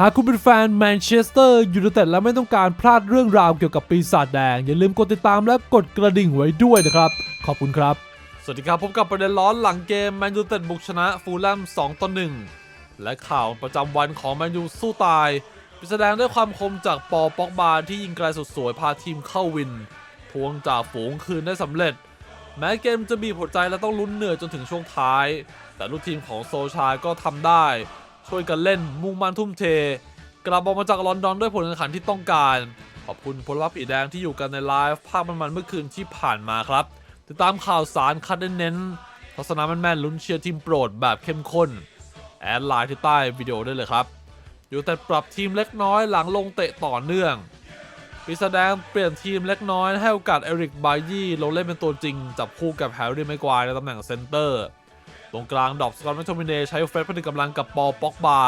หากคุณเป็นแฟนแมนเชสเตอร์ยูไนเต็ดและไม่ต้องการพลาดเรื่องราวเกี่ยวกับปีศาจแดง อย่าลืมกดติดตามและกดกระดิ่งไว้ด้วยนะครับ ขอบคุณครับ สวัสดีครับพบกับประเด็นร้อนหลังเกมแมนยูเต็ดบุกชนะฟูลแลม2ต่อ1และข่าวประจำวันของแมนยูสู้ตายแสดงด้วยความคมจากปอป็อกบาที่ยิงไกลสุดสวยพาทีมเข้าวิน ทวงจากฝูงคืนได้สำเร็จ แม้เกมจะบีบหัวใจและต้องลุ้นเหนื่อยจนถึงช่วงท้าย แต่ลูกทีมของโซชาก็ทำได้ ช่วยกันเล่นมุ่งมั่นทุ่มเท กลับออกมาจากลอนดอนด้วยผลการแข่งขันที่ต้องการ ขอบคุณพลวัตผีแดงที่อยู่กันในไลฟ์ภาพมันๆเมื่อคืนที่ผ่านมาครับ ติดตามข่าวสารคัดเน้นๆทัศนะแม่นๆลุ้นเชียร์ทีมโปรดแบบเข้มข้น แอดไลน์ที่ใต้วิดีโอได้เลยครับอยู่แต่ปรับทีมเล็กน้อยหลังลงเตะต่อเนื่องปีแสดงเปลี่ยนทีมเล็กน้อยให้โอกาสเอริกบายี่ลงเล่นเป็นตัวจริง จับคู่กับแฮร์รี่ไมควายในตำแหน่งเซนเตอร์ ตรงกลางดอปสกอตแมคโทมินเนใช้เฟรดผนึกกำลังกับปอป็อกบา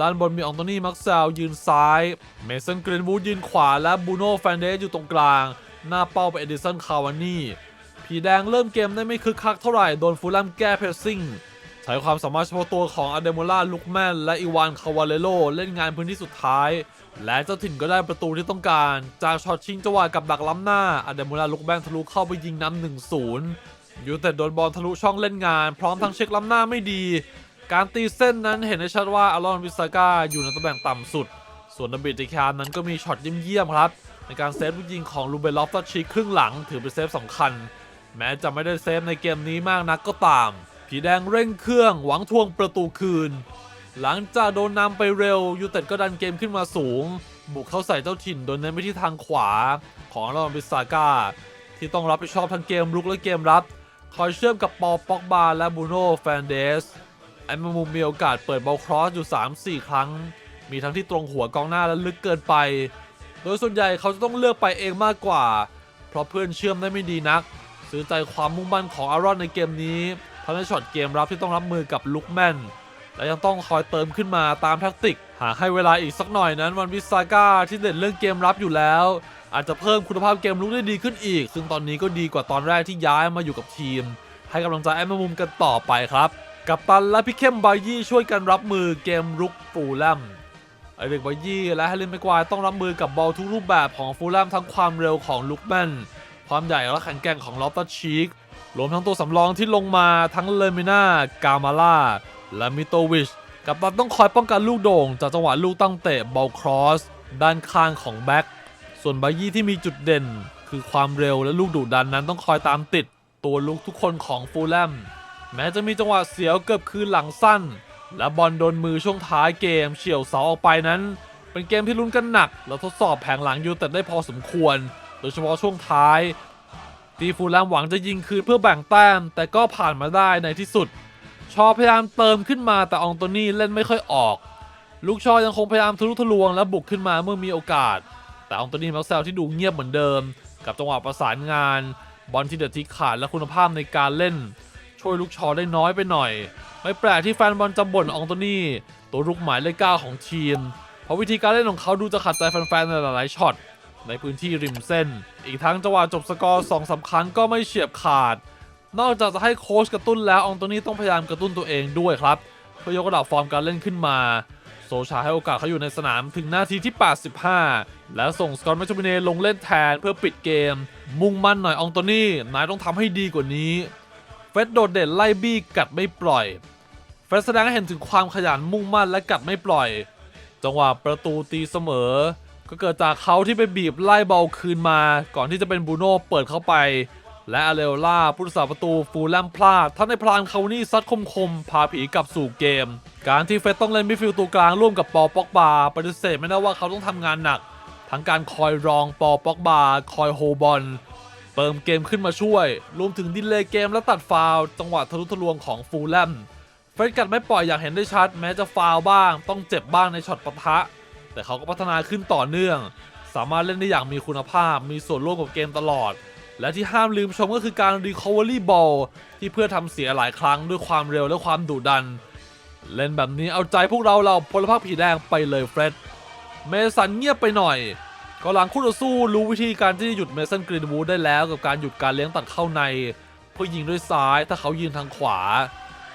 ด้านบนมีอองโตนี่มักเซลยืนซ้าย เมสันกรีนวูดยืนขวาและบูโน่แฟนเดสอยู่ตรงกลาง หน้าเป้าเป็นเอดิสันคาวานี่ผีแดงเริ่มเกมได้ไม่คึกคักเท่าไหร่ โดนฟูลแลมแก้เพรสซิ่งใช้ความสามารถเฉพาะตัวของอเดโมล่าลุกแมนและอีวานคาวาเลโลเล่นงานพื้นที่สุดท้าย และเจ้าถิ่นก็ได้ประตูที่ต้องการ จากช็อตชิงจังหวะกับดักล้ำหน้าอเดโมล่าลุกแมนทะลุเข้าไปยิงนำหนึ่งศูน ย์ยูแต่โดนบอลทะลุช่องเล่นงาน พร้อมทั้งเช็คล้ำหน้าไม่ดี การตีเส้นนั้นเห็นได้ชัดว่าอารอนวิสากาอยู่ในตำแหน่งต่ำสุด ส่วนดับบิติคามนั้นก็มีช็อตเยี่ยมๆครับ ในการเซฟลูกยิงของลูเบลอฟตัชชีครึ่งหลังถือเป็นเซฟสำคัญ แม้จะไม่ได้เซฟในเกมนี้มากนักก็ตาม ผีแดงเร่งเครื่องหวังทวงประตูคืน หลังจากโดนนำไปเร็วยูเต็ดก็ดันเกมขึ้นมาสูง บุกเข้าใส่เจ้าถิ่นโดยเน้นไปที่ทางขวาของอารอนวิสากาที่ต้องรับผิดชอบทั้งเกมรุกและเกมรับ คอยเชื่อมกับปอป็อกบาและบูโน่แฟนเดสไอ้มงมุมมีโอกาสเปิดบอลครอสอยู่ 3-4 ครั้ง มีทั้งที่ตรงหัวกองหน้าและลึกเกินไป โดยส่วนใหญ่เขาจะต้องเลือกไปเองมากกว่า เพราะเพื่อนเชื่อมได้ไม่ดีนัก ซื้อใจความมุ่งมั่นของอารอนในเกมนี้ทั้งในช็อตเกมรับที่ต้องรับมือกับลุกแมนและยังต้องคอยเติมขึ้นมาตามแท็กติก หากให้เวลาอีกสักหน่อยนั้นวันวิสาก้าที่เด่นเรื่องเกมรับอยู่แล้ว อาจจะเพิ่มคุณภาพเกมลุกได้ดีขึ้นอีก ซึ่งตอนนี้ก็ดีกว่าตอนแรกที่ย้ายมาอยู่กับทีม ให้กำลังใจไอ้แมมุมกันต่อไปครับ กัปตันและพี่เข้มบายี่ช่วยกันรับมือเกมรุกฟูลแลมไอเด็กบายี่และแฮร์รี่แมกควายต้องรับมือกับบอลทุกรูปแบบของฟูลแลมทั้งความเร็วของลุกแมนความใหญ่และแข็งแกร่งของลอฟตัสชีกรวมทั้งตัวสำรองที่ลงมาทั้งเลมิน่ากามาล่าและมิโตวิชกัปตันต้องคอยป้องกันลูกโด่งจากจังหวะลูกตั้งเตะบอลครอส ด้านข้างของแบ็ค ส่วนบายี่ที่มีจุดเด่น คือความเร็วและลูกดุดันนั้นต้องคอยตามติด ตัวลุกทุกคนของฟูลแลม แม้จะมีจังหวะเสียวเกือบคืนหลังสั้น และบอลโดนมือช่วงท้ายเกมเฉี่ยวเสาออกไปนั้น เป็นเกมที่ลุ้นกันหนัก และทดสอบแผงหลังยูแต่ได้พอสมควร โดยเฉพาะช่วงท้ายทีฟูลแลมหวังจะยิงคืนเพื่อแบ่งแต้ม แต่ก็ผ่านมาได้ในที่สุด ชอพยายามเติมขึ้นมาแต่อองโตนี่เล่นไม่ค่อยออก ลูกชอยังคงพยายามทะลุทะลวงและบุกขึ้นมาเมื่อมีโอกาส แต่อองโตนี่แม็กเซลที่ดูเงียบเหมือนเดิม กับจังหวะประสานงาน บอลที่เดือดที่ขาดและคุณภาพในการเล่น ช่วยลูกชอได้น้อยไปหน่อย ไม่แปลกที่แฟนบอลจะบ่นอองโตนี่ตัวรุกหมายเลขเก้าของทีม เพราะวิธีการเล่นของเขาดูจะขัดใจแฟนๆในหลายๆช็อตในพื้นที่ริมเส้น อีกทั้งจังหวะจบสกอร์สองสามครั้งก็ไม่เฉียบขาด นอกจากจะให้โค้ชกระตุ้นแล้วอองโตนี่ต้องพยายามกระตุ้นตัวเองด้วยครับเพื่อยกระดับฟอร์มการเล่นขึ้นมา โซชาให้โอกาสเขาอยู่ในสนามถึงนาทีที่ 85 แล้วส่งสกอตแมคโทมิเนลงเล่นแทนเพื่อปิดเกม มุ่งมั่นหน่อยอองโตนี่นายต้องทำให้ดีกว่านี้ เฟสโดดเด่นไล่บี้กัดไม่ปล่อย เฟสแสดงให้เห็นถึงความขยันมุ่งมั่นและกัดไม่ปล่อย จังหวะประตูตีเสมอ ก็เกิดจากเขาที่ไปบีบไล่บอลคืนมา ก่อนที่จะเป็นบูโน่เปิดเข้าไป และอาเรโอล่าผู้รักษาประตูฟูลแลมพลาดท่านในพลานคาวนี่ซัดคมคมๆพาผีกลับสู่เกม การที่เฟสต้องเล่นมิดฟิลด์ตัวกลางร่วมกับปอป็อกบาปฏิเสธไม่ได้ว่าเขาต้องทำงานหนัก ทั้งการคอยรองปอป็อกบาคอยโฮบอลเติมเกมขึ้นมาช่วย รวมถึงดิเลย์เกมและตัดฟาวจังหวะทะลุทะลวงของฟูลแลมเฟรดกัดไม่ปล่อยอย่างเห็นได้ชัด แม้จะฟาวบ้าง ต้องเจ็บบ้างในช็อตปะทะ แต่เขาก็พัฒนาขึ้นต่อเนื่อง สามารถเล่นได้อย่างมีคุณภาพ มีส่วนร่วมกับเกมตลอด และที่ห้ามลืมชมก็คือการ Recovery Ball ที่เพื่อทำเสียหลายครั้งด้วยความเร็วและความดุดัน เล่นแบบนี้เอาใจพวกเราเราพลภาพผีแดงไปเลยเฟรด เมสันเงียบไปหน่อยก็หลังคู่ต่อสู้รู้วิธีการที่จะหยุดเมสันกรีนวูดได้แล้วกับการหยุดการเลี้ยงตัดเข้าใน เพื่อยิงด้วยซ้ายถ้าเขายืนทางขวา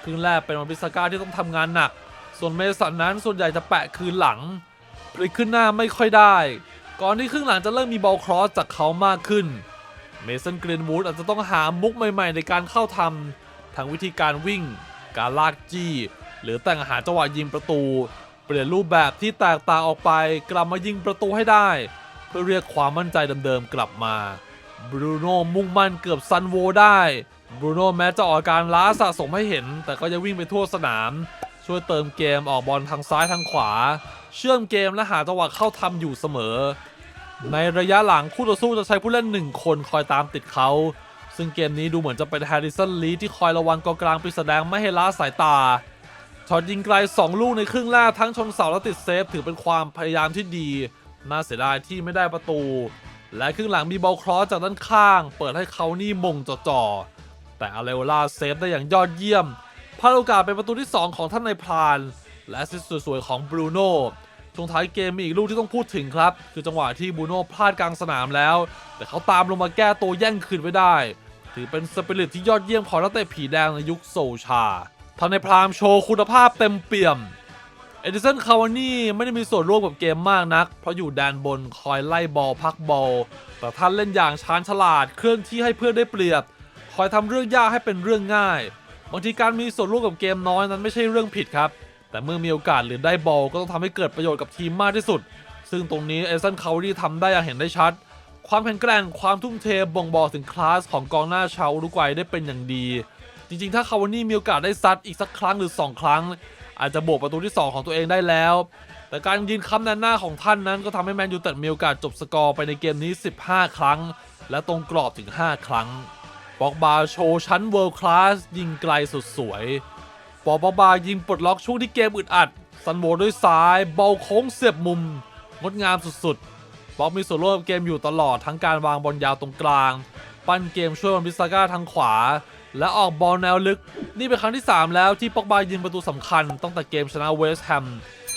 ครึ่งแรกเป็นวันพิซาก้าที่ต้องทำงานหนัก ส่วนเมสันนั้นส่วนใหญ่จะแปะคืนหลังพลิกขึ้นหน้าไม่ค่อยได้ ก่อนที่ครึ่งหลังจะเริ่มมีบอลครอสจากเขามากขึ้น เมสันกรีนวูดอาจจะต้องหามุกใหม่ ๆ ในการเข้าทำทั้งวิธีการวิ่ง การลากจี้ หรือแต่งหาจังหวะยิงประตู เปลี่ยนรูปแบบที่แตกต่างออกไปกลับมายิงประตูให้ได้ เพื่อเรียกความมั่นใจเดิมๆกลับมาบรูโน่มุ่งมั่นเกือบซันโวได้บรูโน่แม้จะออกอาการล้าสะสมให้เห็น แต่ก็ยังวิ่งไปทั่วสนาม ช่วยเติมเกมออกบอลทางซ้ายทางขวา เชื่อมเกมและหาจังหวะเข้าทำอยู่เสมอ ในระยะหลังคู่ต่อสู้จะใช้ผู้เล่นหนึ่งคนคอยตามติดเขาซึ่งเกมนี้ดูเหมือนจะเป็นแฮร์ริสันลีที่คอยระวังกองกลางปีศาจแดงไม่ให้ล้าสายตา ช็อตยิงไกล 2 ลูกในครึ่งแรกทั้งชนเสาและติดเซฟ ถือเป็นความพยายามที่ดี น่าเสียดายที่ไม่ได้ประตู และครึ่งหลังมีบอลครอสจากด้านข้าง เปิดให้เขานี่มงจ่อๆแต่อาเลโอลาเซฟได้อย่างยอดเยี่ยมพลาดโอกาสเป็นประตูที่ 2 ของท่านในพราน และสซิสสวยๆของบรูโน่ช่วงท้ายเกมมีอีกลูกที่ต้องพูดถึงครับ คือจังหวะที่บรูโน่พลาดกลางสนามแล้ว แต่เขาตามลงมาแก้ตัวแย่งคืนไว้ได้ ถือเป็นสปิริตที่ยอดเยี่ยมของนักเตะผีแดงในยุคโซชา ทำในพรามโชว์คุณภาพเต็มเปี่ยม เอดิสันคาวานี่ไม่ได้มีส่วนร่วมกับเกมมากนัก เพราะอยู่แดนบนคอยไล่บอลพักบอล แต่ท่านเล่นอย่างชาญฉลาดเคลื่อนที่ให้เพื่อนได้เปรียบ คอยทำเรื่องยากให้เป็นเรื่องง่าย บางทีการมีส่วนร่วมกับเกมน้อยนั้นไม่ใช่เรื่องผิดครับ แต่เมื่อมีโอกาสหรือได้บอลก็ต้องทำให้เกิดประโยชน์กับทีมมากที่สุด ซึ่งตรงนี้เอดิสันคาวานี่ทำได้อย่างเห็นได้ชัด ความแข็งแกร่งความทุ่มเทบ่งบอกถึงคลาสของกองหน้าชาวอุรุกวัยได้เป็นอย่างดี จริงๆ ถ้าคาวานี่มีโอกาสได้ซัดอีกสักครั้งหรือ 2 ครั้ง อาจจะบวกประตูที่ 2 ของตัวเองได้แล้ว แต่การยืนค้ำแนนหน้าของท่านนั้นก็ทำให้แมนยูเต็ดมีโอกาสจบสกอร์ไปในเกมนี้ 15 ครั้ง และตรงกรอบถึง 5 ครั้งปอกบาโชว์ชั้นเวิลด์คลาสยิงไกลสุดสวยปอกบายิงปลดล็อกช่วงที่เกมอึดอัดซันโวด้วยซ้ายเบาโค้งเสียบมุม งดงามสุดๆบอกมีส่วนร่วมเกมอยู่ตลอดทั้งการวางบอลยาวตรงกลาง ปั้นเกมช่วยวันบิสาก้าทางขวา และออกบอลแนวลึก นี่เป็นครั้งที่ 3 แล้วที่ปอกบายิงประตูสำคัญตั้งแต่เกมชนะเวสต์แฮม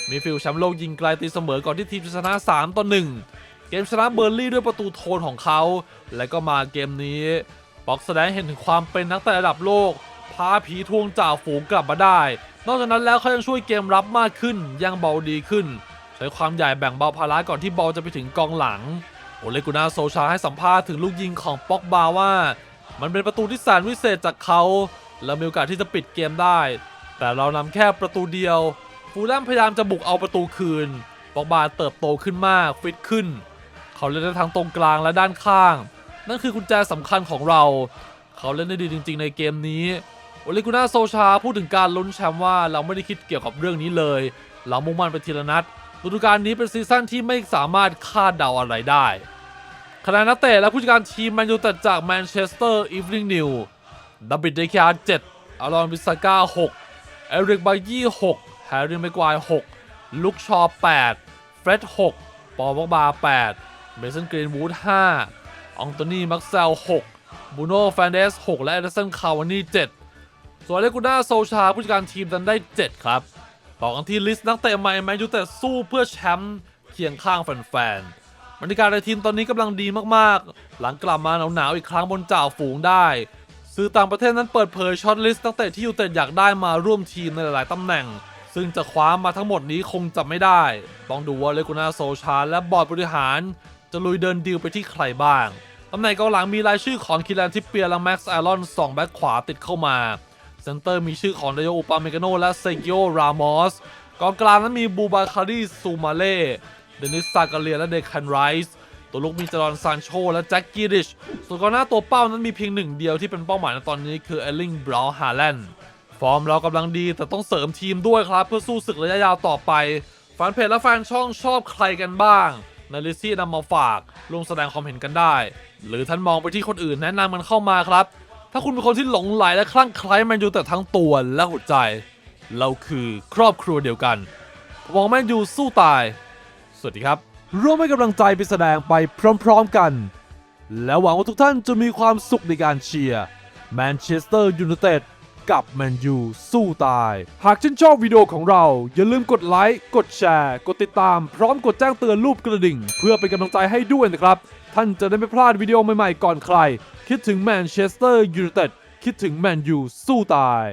มีฟิลแชมป์โลกยิงไกลตีเสมอก่อนที่ทีมจะชนะ 3 ต่อ 1 เกมชนะเบอร์ลี่ด้วยประตูโทนของเขา และก็มาเกมนี้บ็อกแสดงเห็นถึงความเป็นนักเตะระดับโลก พาผีทวงจ่าฝูงกลับมาได้ นอกจากนั้นแล้วเขายังช่วยเกมรับมากขึ้นยังเบาดีขึ้น ใช้ความใหญ่แบ่งเบาภาระก่อนที่บอลจะไปถึงกองหลัง โอเลกุนาโซชาให้สัมภาษณ์ถึงลูกยิงของป็อกบาว่า มันเป็นประตูที่แสนวิเศษจากเขา และมีโอกาสที่จะปิดเกมได้ แต่เรานำแค่ประตูเดียวฟูลแลมพยายามจะบุกเอาประตูคืนป็อกบาเติบโตขึ้นมากฟิตขึ้น เขาเล่นได้ทั้งตรงกลางและด้านข้าง นั่นคือกุญแจสำคัญของเรา เขาเล่นได้ดีจริง ๆ ในเกมนี้โอเลกุนาโซชาพูดถึงการลุ้นแชมป์ว่าเราไม่ได้คิดเกี่ยวกับเรื่องนี้เลย เรามุ่งมั่นไปทีละนัด ฤดูกาลนี้เป็นซีซั่นที่ไม่สามารถคาดเดาอะไรได้คะแนนนักเตะและผู้จัดการทีมแมนยูเต็ดจากแมนเชสเตอร์อีฟนิงนิวดับบิดเดคิอาร์7อารอนวิสาก้า6เอริกบายี่6แฮร์รี่แม็กวาย6ลุคชอป8เฟร็ด6ปอบอกบา8เมสันกรีนวูด5องโตนี่มักเซล6บูโน่แฟนเดส6และเอเดอร์สันคาวานี่7ส่วนเลกูน่าโซชาผู้จัดการทีมดันได้ 7 ครับ ต่อกันที่ลิสต์นักเตะใหม่แมนยูเต็ดสู้เพื่อแชมป์เคียงข้างแฟนๆบรรยากาศในทีมตอนนี้กำลังดีมากๆ หลังกลับมาหนาวๆอีกครั้งบนจ่าฝูงได้ สื่อต่างประเทศนั้นเปิดเผยช็อตลิสต์นักเตะที่ยูเต็ดอยากได้มาร่วมทีมในหลายๆตำแหน่ง ซึ่งจะคว้ามาทั้งหมดนี้คงจะไม่ได้ ต้องดูว่าเลกุนาโซชาและบอร์ดบริหาร จะลุยเดินดีลไปที่ใครบ้างตำแหน่งกองหลังมีรายชื่อของคิรันทิปเปียและแม็กซ์ไอรอนสองแบ็คขวาติดเข้ามา เซนเตอร์มีชื่อของเดโยอุปาเมกาโนและเซกิโอรามอสกองกลางนั้นมีบูบาคารีซูมาเล่เดนิสซากาเลียและเดคันไรส์ตัวลุกมีจอร์นซานโชและแจ็คกี้ริช ส่วนกองหน้าตัวเป้านั้นมีเพียงหนึ่งเดียวที่เป็นเป้าหมายในตอนนี้คือเอลลิงบราวน์ฮาแลนด์ฟอร์มเรากำลังดีแต่ต้องเสริมทีมด้วยครับ เพื่อสู้ศึกระยะยาวต่อไปแฟนเพจและแฟนช่องชอบใครกันบ้างในลิสต์ที่นำมาฝากร่วมแสดงความเห็นกันได้ หรือท่านมองไปที่คนอื่นแนะนำมันเข้ามาครับ ถ้าคุณเป็นคนที่หลงไหลและคลั่งไคล้แมนยูแต่ทั้งตัวและหัวใจ เราคือครอบครัวเดียวกันผมมองแมนยูสู้ตาย สวัสดีครับ ร่วมให้กำลังใจไปแสดงไปพร้อมๆกัน และหวังว่าทุกท่านจะมีความสุขในการเชียร์แมนเชสเตอร์ยูไนเต็ดกับแมนยูสู้ตาย หากชื่นชอบวิดีโอของเรา อย่าลืมกดไลค์ กดแชร์ กดติดตาม พร้อมกดแจ้งเตือนรูปกระดิ่ง เพื่อเป็นกำลังใจให้ด้วยนะครับ ท่านจะได้ไม่พลาดวิดีโอใหม่ๆก่อนใคร คิดถึงแมนเชสเตอร์ยูไนเต็ดคิดถึงแมนยูสู้ตาย